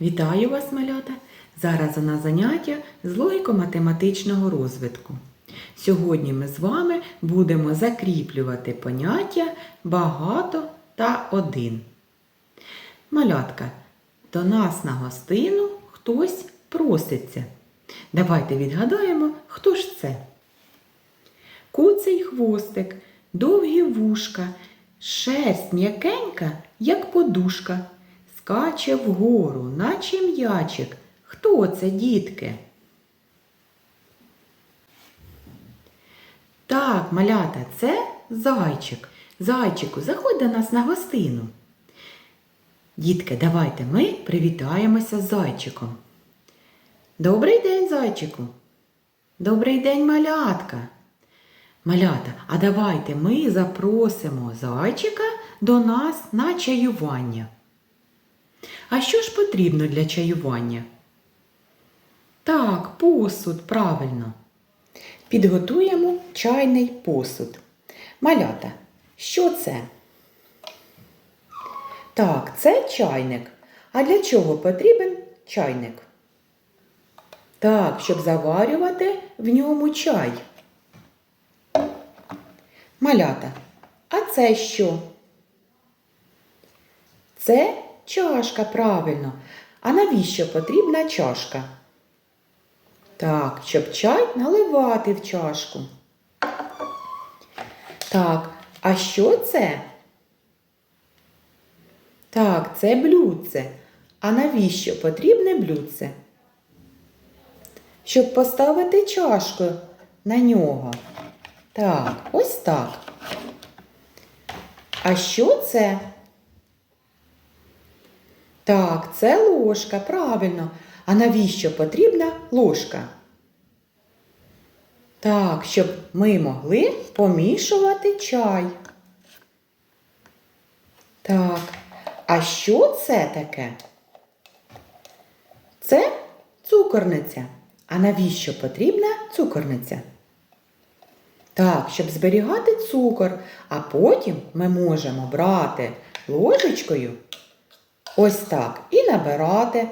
Вітаю вас, малята! Зараз у нас заняття з логіко-математичного розвитку. Сьогодні ми з вами будемо закріплювати поняття багато та один. Малятка, до нас на гостину хтось проситься. Давайте відгадаємо, хто ж це. Куций хвостик, довгі вушка, шерсть м'якенька, як подушка, скаче вгору, наче м'ячик. Хто це, дітки? Так, малята, це зайчик. Зайчику, заходь до нас на гостину. Дітки, давайте ми привітаємося з зайчиком. Добрий день, зайчику. Добрий день, малятка. Малята, а давайте ми запросимо зайчика до нас на чаювання. А що ж потрібно для чаювання? Так, посуд, правильно. Підготуємо чайний посуд. Малята, що це? Так, це чайник. А для чого потрібен чайник? Так, щоб заварювати в ньому чай. Малята, а це що? Це чашка, правильно. А навіщо потрібна чашка? Так, щоб чай наливати в чашку. Так, а що це? Так, це блюдце. А навіщо потрібне блюдце? Щоб поставити чашку на нього. Так, ось так. А що це? Так, це ложка, правильно. А навіщо потрібна ложка? Так, щоб ми могли помішувати чай. Так, а що це таке? Це цукорниця. А навіщо потрібна цукорниця? Так, щоб зберігати цукор, а потім ми можемо брати ложечкою ось так і набирати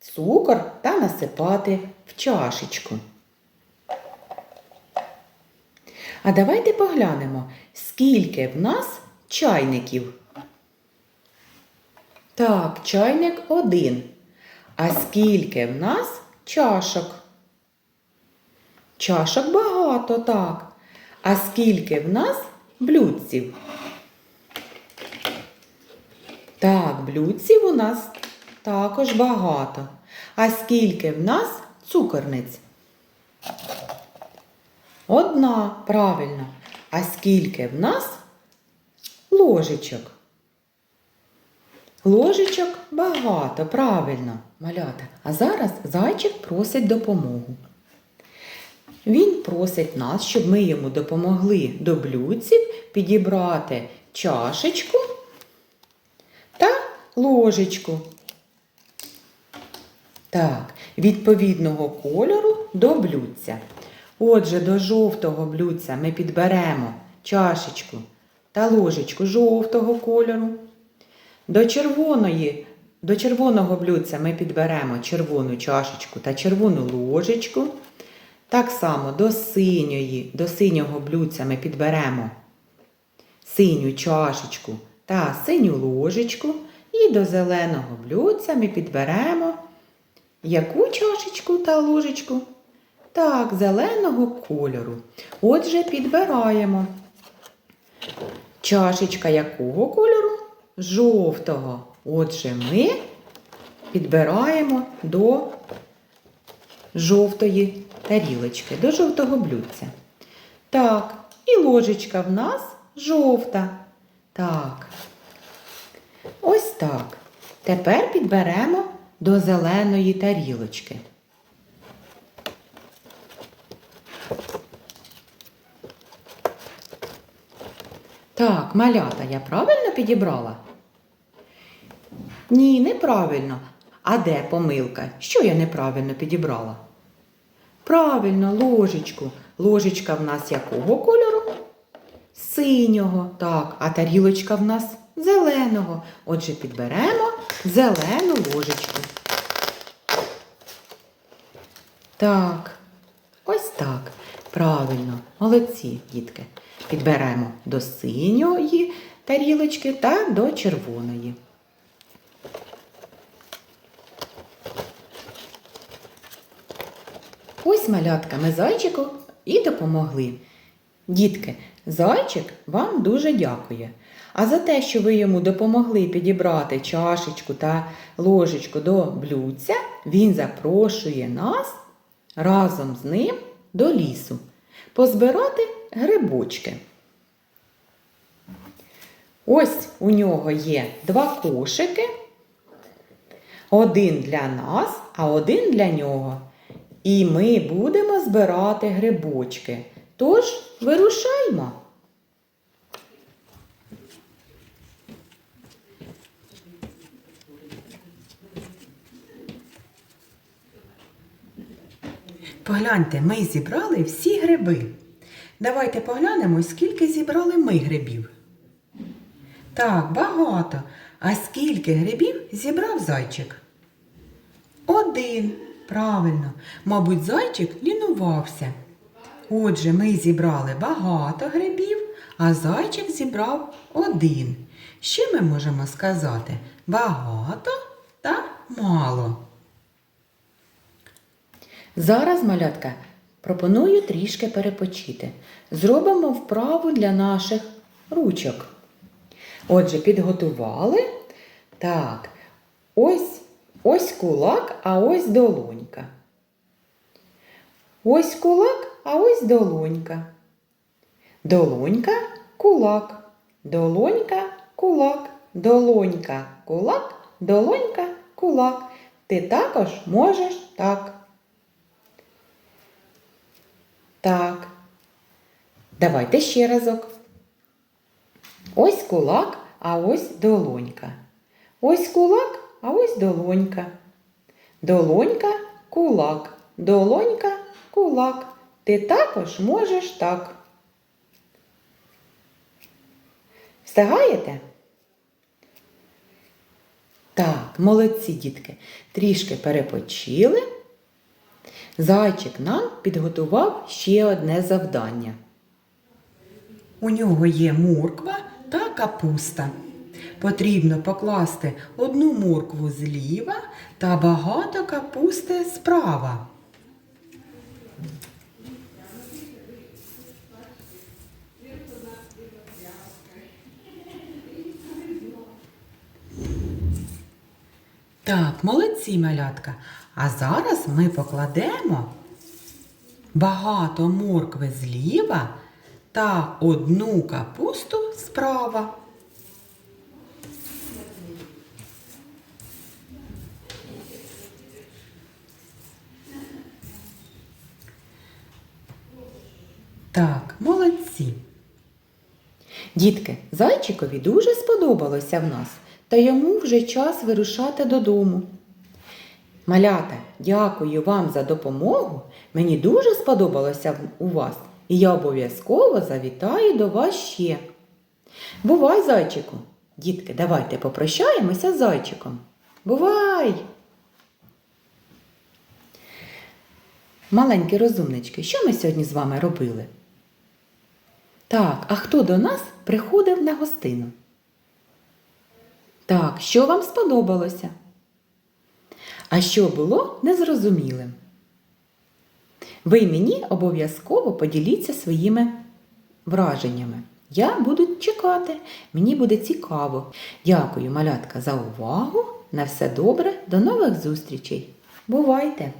цукор та насипати в чашечку. А давайте поглянемо, скільки в нас чайників. Так, чайник один. А скільки в нас чашок? Чашок багато, так. А скільки в нас блюдців? Так, блюдців у нас також багато. А скільки в нас цукорниць? Одна, правильно. А скільки в нас ложечок? Ложечок багато, правильно, малята. А зараз зайчик просить допомогу. Він просить нас, щоб ми йому допомогли до блюдців підібрати чашечку ложечку. Так, відповідного кольору до блюдця. Отже, до жовтого блюдця ми підберемо чашечку та ложечку жовтого кольору. До червоної, до червоного блюдця ми підберемо червону чашечку та червону ложечку. Так само до синьої, до синього блюдця ми підберемо синю чашечку та синю ложечку. І до зеленого блюдця ми підберемо яку чашечку та ложечку? Так, зеленого кольору. Отже, підбираємо. Чашечка якого кольору? Жовтого. Отже, ми підбираємо до жовтої тарілочки, до жовтого блюдця. Так, і ложечка в нас жовта. Так. Ось так. Тепер підберемо до зеленої тарілочки. Так, малята, я правильно підібрала? Ні, неправильно. А де помилка? Що я неправильно підібрала? Правильно, ложечку. Ложечка в нас якого кольору? Синього. Так, а тарілочка в нас зеленого. Отже, підберемо зелену ложечку. Так, ось так. Правильно, молодці, дітки. Підберемо до синьої тарілочки та до червоної. Ось малятка ми зайчику і допомогли. Дітки, зайчик вам дуже дякує. А за те, що ви йому допомогли підібрати чашечку та ложечку до блюдця, він запрошує нас разом з ним до лісу позбирати грибочки. Ось у нього є два кошики. Один для нас, а один для нього. І ми будемо збирати грибочки. Тож вирушаймо. Погляньте, ми зібрали всі гриби. Давайте поглянемо, скільки зібрали ми грибів. Так, багато. А скільки грибів зібрав зайчик? Один. Правильно. Мабуть, зайчик лінувався. Отже, ми зібрали багато грибів, а зайчик зібрав один. Що ми можемо сказати? Багато та мало. Зараз, малятка, пропоную трішки перепочити. Зробимо вправу для наших ручок. Отже, підготували. Так, ось, ось кулак, а ось долонька. Ось кулак, а ось долонька. Долонька, кулак. Долонька, кулак. Долонька, кулак, долонька, кулак. Ти також можеш так. Так. Давайте ще разок. Ось кулак, а ось долонька. Ось кулак, а ось долонька. Долонька, кулак. Долонька, кулак. Ти також можеш так. Встигаєте? Так, молодці дітки. Трішки перепочили. Зайчик нам підготував ще одне завдання. У нього є морква та капуста. Потрібно покласти одну моркву зліва та багато капусти справа. Так, молодці малятка. А зараз ми покладемо багато моркви зліва та одну капусту справа. Так, молодці. Дітки, зайчикові дуже сподобалося в нас, та йому вже час вирушати додому. Малята, дякую вам за допомогу. Мені дуже сподобалося у вас, і я обов'язково завітаю до вас ще. Бувай, зайчику. Дітки, давайте попрощаємося з зайчиком. Бувай! Маленькі розумнички, що ми сьогодні з вами робили? Так, а хто до нас приходив на гостину? Так, що вам сподобалося? А що було незрозумілим? Ви мені обов'язково поділіться своїми враженнями. Я буду чекати, мені буде цікаво. Дякую, малятка, за увагу. На все добре, до нових зустрічей. Бувайте!